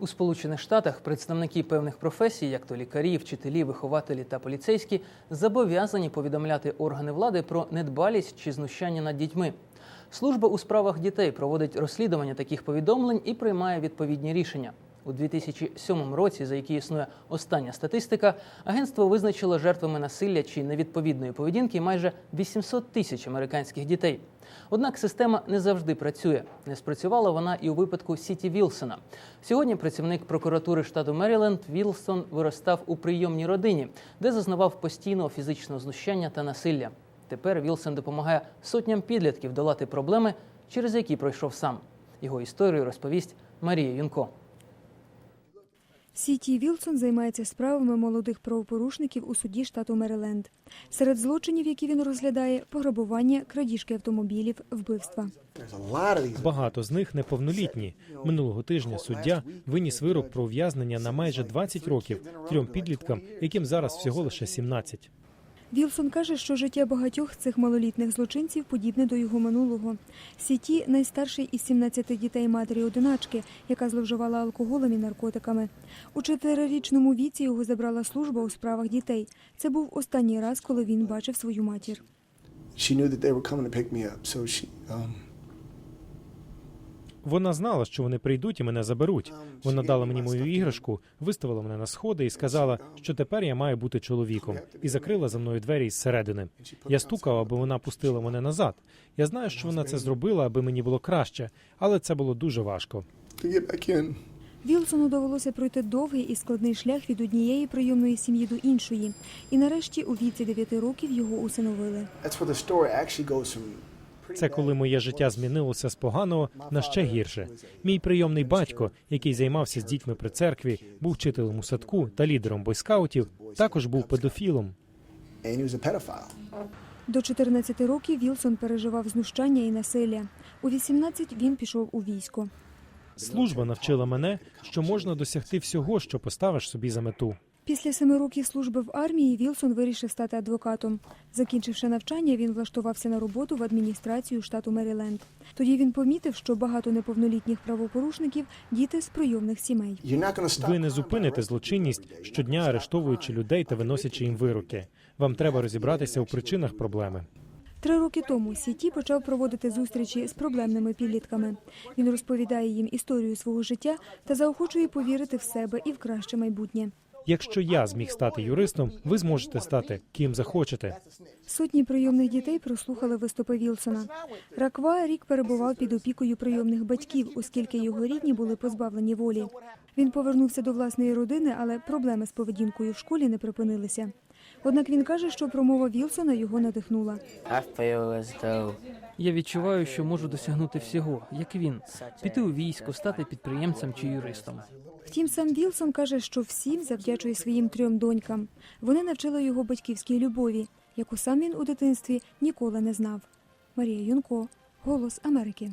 У Сполучених Штатах представники певних професій, як то лікарі, вчителі, вихователі та поліцейські, зобов'язані повідомляти органи влади про недбалість чи знущання над дітьми. Служба у справах дітей проводить розслідування таких повідомлень і приймає відповідні рішення. У 2007 році, за який існує остання статистика, агентство визначило жертвами насилля чи невідповідної поведінки майже 800 тисяч американських дітей. Однак система не завжди працює. Не спрацювала вона і у випадку Сіті Вілсона. Сьогодні працівник прокуратури штату Меріленд Вілсон виростав у прийомній родині, де зазнавав постійного фізичного знущання та насилля. Тепер Вілсон допомагає сотням підлітків долати проблеми, через які пройшов сам. Його історію розповість Марія Юнко. Сіті Вілсон займається справами молодих правопорушників у суді штату Мериленд. Серед злочинів, які він розглядає, пограбування, крадіжки автомобілів, вбивства. Багато з них неповнолітні. Минулого тижня суддя виніс вирок про ув'язнення на майже 20 років трьом підліткам, яким зараз всього лише 17. Вілсон каже, що життя багатьох цих малолітних злочинців подібне до його минулого. Сіті найстарший із 17 дітей матері одиначки, яка зловживала алкоголем і наркотиками. У чотирирічному віці його забрала служба у справах дітей. Це був останній раз, коли він бачив свою матір. she knew that they were coming to pick Вона знала, що вони прийдуть і мене заберуть. Вона дала мені мою іграшку, виставила мене на сходи і сказала, що тепер я маю бути чоловіком, і закрила за мною двері із середини. Я стукав, аби вона пустила мене назад. Я знаю, що вона це зробила, аби мені було краще, але це було дуже важко. Вілсону довелося пройти довгий і складний шлях від однієї прийомної сім'ї до іншої. І нарешті у віці 9 років його усиновили. Це коли моє життя змінилося з поганого на ще гірше. Мій прийомний батько, який займався з дітьми при церкві, був вчителем у садку та лідером бойскаутів, також був педофілом. До 14 років Вілсон переживав знущання і насилля. У 18 він пішов у військо. Служба навчила мене, що можна досягти всього, що поставиш собі за мету. Після семи років служби в армії Вілсон вирішив стати адвокатом. Закінчивши навчання, він влаштувався на роботу в адміністрацію штату Меріленд. Тоді він помітив, що багато неповнолітніх правопорушників діти з прийомних сімей. Ви не зупините злочинність щодня арештовуючи людей та виносячи їм вироки. Вам треба розібратися у причинах проблеми. Три роки тому Сіті почав проводити зустрічі з проблемними підлітками. Він розповідає їм історію свого життя та заохочує повірити в себе і в краще майбутнє. Якщо я зміг стати юристом, ви зможете стати ким захочете. Сотні прийомних дітей прослухали виступи Вілсона. Раква рік перебував під опікою прийомних батьків, оскільки його рідні були позбавлені волі. Він повернувся до власної родини, але проблеми з поведінкою в школі не припинилися. Однак він каже, що промова Вілсона його надихнула. Я відчуваю, що можу досягнути всього, як він, піти у військо, стати підприємцем чи юристом. Втім, сам Вілсон каже, що всім завдячує своїм трьом донькам. Вони навчили його батьківській любові, яку сам він у дитинстві ніколи не знав. Марія Юнко, Голос Америки.